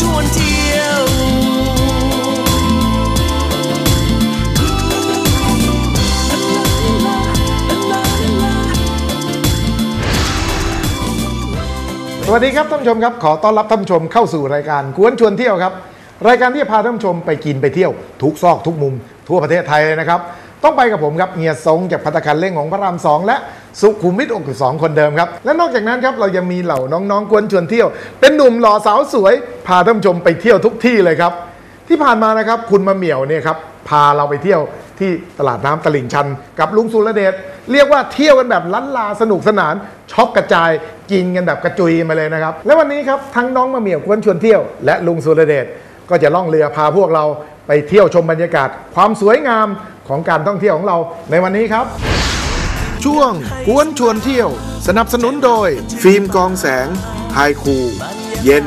ชวนเที่ยวสวัสดีครับท่านผู้ชมครับ ขอต้อนรับท่านผู้ชมเข้าสู่รายการกวนชวนเที่ยวครับ รายการที่จะพาท่านผู้ชมไปกินไปเที่ยว ทุกซอกทุกมุม ทั่วประเทศไทยเลยนะครับ ต้องไปกับผมครับเฮียซงจากพัตตาคารเล่งของพระรามสองและ สุขุมวิท62คนเดิมครับ และนอกจากนั้นครับเรายังมีเหล่าน้องๆกวนชวนเที่ยว เป็นหนุ่มหล่อสาวสวย พาท่านผู้ชมไปเที่ยวทุกที่เลยครับ ที่ผ่านมานะครับคุณมะเหมี่ยวเนี่ยครับพาเราไปเที่ยวที่ตลาดน้ำตลิ่งชัน กับลุงสุรเดชเรียกว่าเที่ยวกันแบบล้านลาสนุกสนานช็อกกระจายกินกันแบบกระจุยมาเลยนะครับ และวันนี้ครับทั้งน้องมะเหมี่ยวกวนชวนเที่ยวและลุงสุรเดชก็จะล่องเรือพาพวกเราไปเที่ยวชมบรรยากาศ ความสวยงามของการท่องเที่ยวของเราในวันนี้ครับ ช่วงกวนชวนเที่ยว สนับสนุนโดย ฟิล์มกองแสงไฮคู เย็น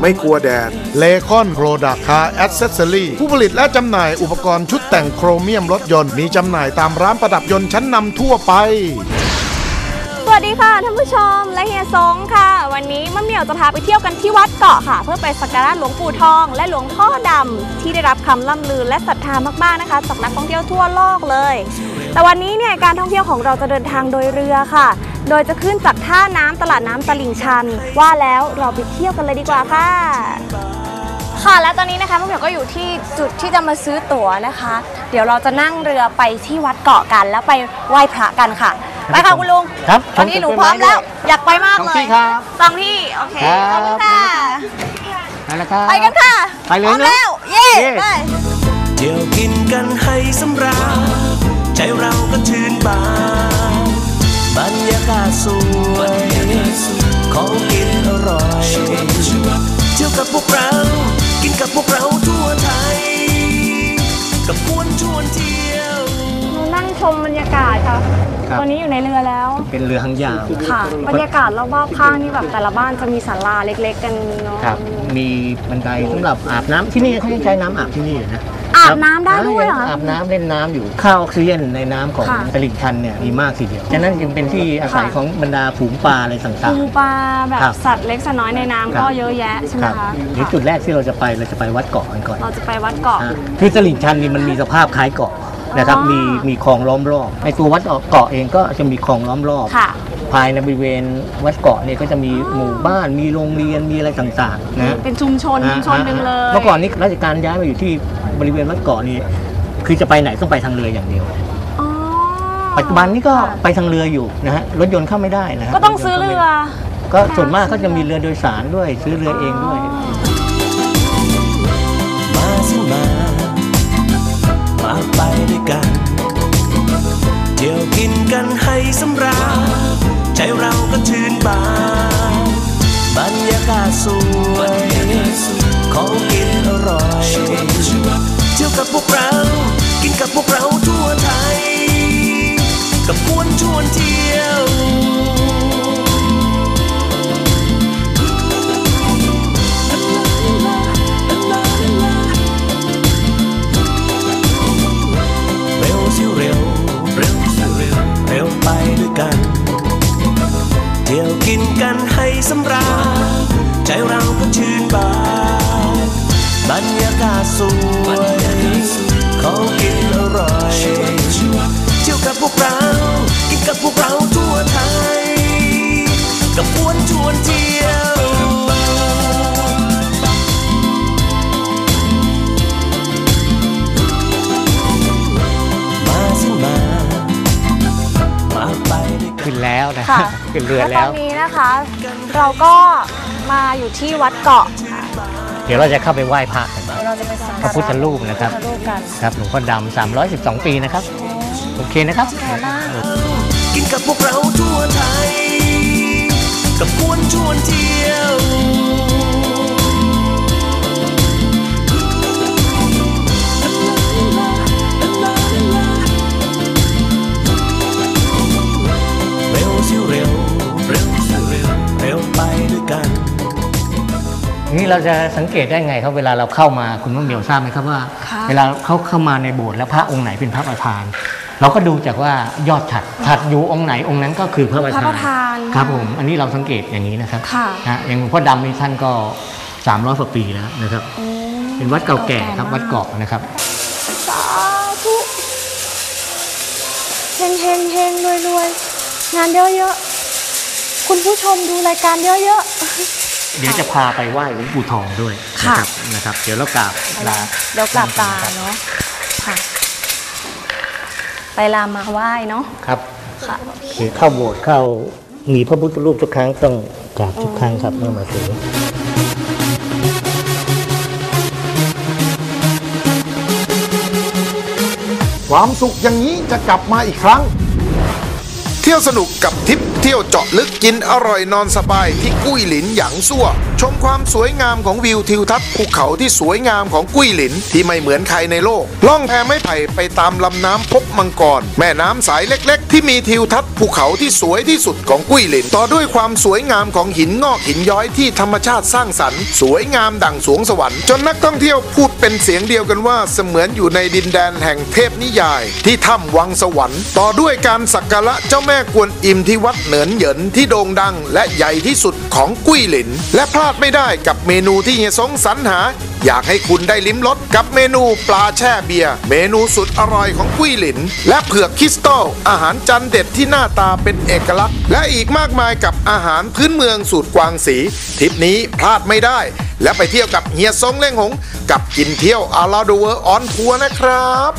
ไม่กลัวแดดเลคอนโปรดักคาแอสเซสซอรี่ผู้ผลิตและจำหน่ายอุปกรณ์ชุดแต่งโครเมียมรถยนต์ มีจำหน่ายตามร้านประดับยนต์ชั้นนำทั่วไป สวัสดีค่ะท่านผู้ชมและเฮียซงค่ะ วันนี้มะเหมี่ยวจะพาไปเที่ยวกันที่วัดเกาะค่ะ เพื่อไปสักการะหลวงปู่ทอง และหลวงพ่อดำที่ได้รับคำล่ำลือและศรัทธามากๆนะคะจากนักท่องเที่ยวทั่วโลกเลย แต่วันนี้เนี่ยการท่องเที่ยวของเราจะเดินทางโดยเรือค่ะ โดยจะขึ้นจากท่าน้ำตลาดน้ำตลิ่งชัน ว่าแล้วเราไปเที่ยวกันเลยดีกว่าค่ะค่ะและตอนนี้นะคะมะเหมียวก็อยู่ที่จุดที่จะมาซื้อตั๋วนะคะ เดี๋ยวเราจะนั่งเรือไปที่วัดเกาะกัน แล้วไปไหว้พระกันค่ะ ไปค่ะคุณลุงครับตอนนี้หนูพร้อมแล้ว อยากไปมากสองเลยที่ครับสองที่โอเคครับขอบคุณค่ะนั่นแหละครับไปกันค่ะไปเลยพร้อมเนอะแล้วเย้เย้ไปเที่ยวกินกันให้สำราญใจเราก็ชื่นบานบรรยากาศสวยของกินอร่อยเที่ยวกับพวกเรา กินกับพวกเราทั่วไทยกับกวนชวนเที่ยวหนูนั่งชมบรรยากาศ ค่ะครับ ตอนนี้อยู่ในเรือแล้ว เป็นเรือหางยาวค่ะ บรรยากาศรอบๆข้างนี่แบบแต่ละบ้านจะมีศาลาเล็ก ๆ กันเนาะ ครับมีบันไดสำหรับอาบน้ำที่นี่เขายังใช้น้ำอาบที่นี่อยู่นะอาบน้ำได้ด้วยเหรอยังอาบน้ำเล่นน้ำอยู่ค่าออกซิเจนในน้ำของค่ะ ตลิ่งชันเนี่ยมีมากทีเดียวฉะนั้นจึงเป็นที่อาศัยค่ะของบรรดาฝูงปลาอะไรต่างปูปลาแบบครับสัตว์เล็กสัตว์น้อยในน้ำครับก็เยอะแยะใช่ไหๆมครับคะเดี๋ยวจุดแรกที่เราจะไปเราจะไปวัดเกาะกันก่อน เราจะไปวัดเกาะ อะคือตลิ่งชันนี่มันมีสภาพคล้ายเกาะ นะครับอ๋อมีมีคลองล้อมรอบในตัววัดเกาะเองก็จะมีคลองล้อมรอบ ค่ะ ภายในบริเวณวัดเกาะเนี่ยก็จะมีหมู่บ้านมีโรงเรียนมีอะไรต่างๆนะ เป็นชุมชนชุมชนหนึ่งเลยเมื่อก่อนนี้ราชการย้ายมาอยู่ที่บริเวณวัดเกาะนี่คือจะไปไหนต้องไปทางเรืออย่างเดียว อ๋อปัจจุบันนี้ก็ค่ะไปทางเรืออยู่นะฮะรถยนต์เข้าไม่ได้นะฮะก็ต้องซื้อเรือ ก็ส่วนมากก็จะมีเรือโดยสารด้วยซื้อเรือเองด้วย มาสิมา มาไปด้วยกัน เที่ยวกินกันให้สำราญใจเราก็ชื่นบานบรรยากาศสวย ของกินอร่อย เที่ยวกับพวกเรา กินกับพวกเรา รรยากาศสวยของกินอร่อยเที่ยวกับพวกเรา กินกับพวกเราทั่วไทย กับกวนชวนเที่ยวมาสิมามาไปด้วยกันขึ้นแล้วนะค่ะขึ้นเรือตแล้อวนนี้นะคะ เราก็มาอยู่ที่วัดเกาะค่ะ เดี๋ยวเราจะเข้าไปไหว้พระกันเราจะไปสักการพระพุทธรูปนะครับพระพุทธรูปกันครับหลวงพ่อดำ312 ปีนะครับ โอเคนะครับกินกับพวกเราทั่วไทย กับกวนชวนเที่ยว นนี่นี้เราจะสังเกตได้ไงครับเวลาเราเข้ามาคุณมะเหมียวทราบไหมครับว่าค่ะเวลาเขาเข้ามาในโบสถ์แล้วพระองค์ไหนเป็นพระประธาน เราก็ดูจากว่ายอดฉัดฉัดอยู่องค์ไหนองค์นั้นก็คือพระประพระธานประธาน ครับผมอันนี้เราสังเกตอย่างนี้นะครับค่ะฮะอย่างหลวงพ่อดำนี่ท่านก็300กว่าปีแล้วนะครับอืมเป็นวัดเก่าแก่ครับวัดเกาะนะครับสาธุเฮงเฮงเฮงรวยรวยงานเยอะๆคุณผู้ชมดูรายการเยอะ เดี๋ยวจะพาไปไหว้หลวงปู่ทองด้วยค่ะนะครับนะครับ เดี๋ยวเรากราบๆลาเดี๋ยวกลับตาเนาะค่ะไปลามาไหว้เนาะครับค่ะคือเข้าโบสถ์เข้ามีพระพุทธรูปทุกครั้งต้องกราบทุกครั้งครับเมื่อมาถึงความสุขอย่างนี้จะกลับมาอีกครั้ง เที่ยวสนุกกับทริป เที่ยวเจาะลึกกินอร่อยนอนสบายที่กุ้ยหลินหยางซั่ว ชมความสวยงามของวิวทิวทัศน์ภูเขาที่สวยงามของกุ้ยหลินที่ไม่เหมือนใครในโลก ล่องแพไม้ไผ่ไปตามลำน้ำพบมังกร แม่น้ำสายเล็ก ๆ ที่มีทิวทัศน์ภูเขาที่สวยที่สุดของกุ้ยหลิน ต่อด้วยความสวยงามของหินงอกหินย้อยที่ธรรมชาติสร้างสรรค์ สวยงามดั่งสวงสวรรค์จนนักท่องเที่ยวพูดเป็นเสียงเดียวกันว่าเสมือนอยู่ในดินแดนแห่งเทพนิยาย ที่ถ้ำวังสวรรค์ ต่อด้วยการสักการะเจ้าแม่กวนอิมที่วัดเหนนเหยินที่โด่งดัง และใหญ่ที่สุดของกุ้ยหลิน และพลาดไม่ได้กับเมนูที่เฮียสงสรรหา อยากให้คุณได้ลิ้มรสกับเมนูปลาแช่เบียร์เมนูสุดอร่อยของกุ้ยหลิน และเผือกคริสตัลอาหารจานเด็ดที่หน้าตาเป็นเอกลักษณ์ และอีกมากมายกับอาหารพื้นเมืองสูตรกวางสีทริปนี้พลาดไม่ได้ และไปเที่ยวกับเฮียซงเล่งหง กับกินเที่ยวอาราดูเวอร์ออนทัวร์นะครับ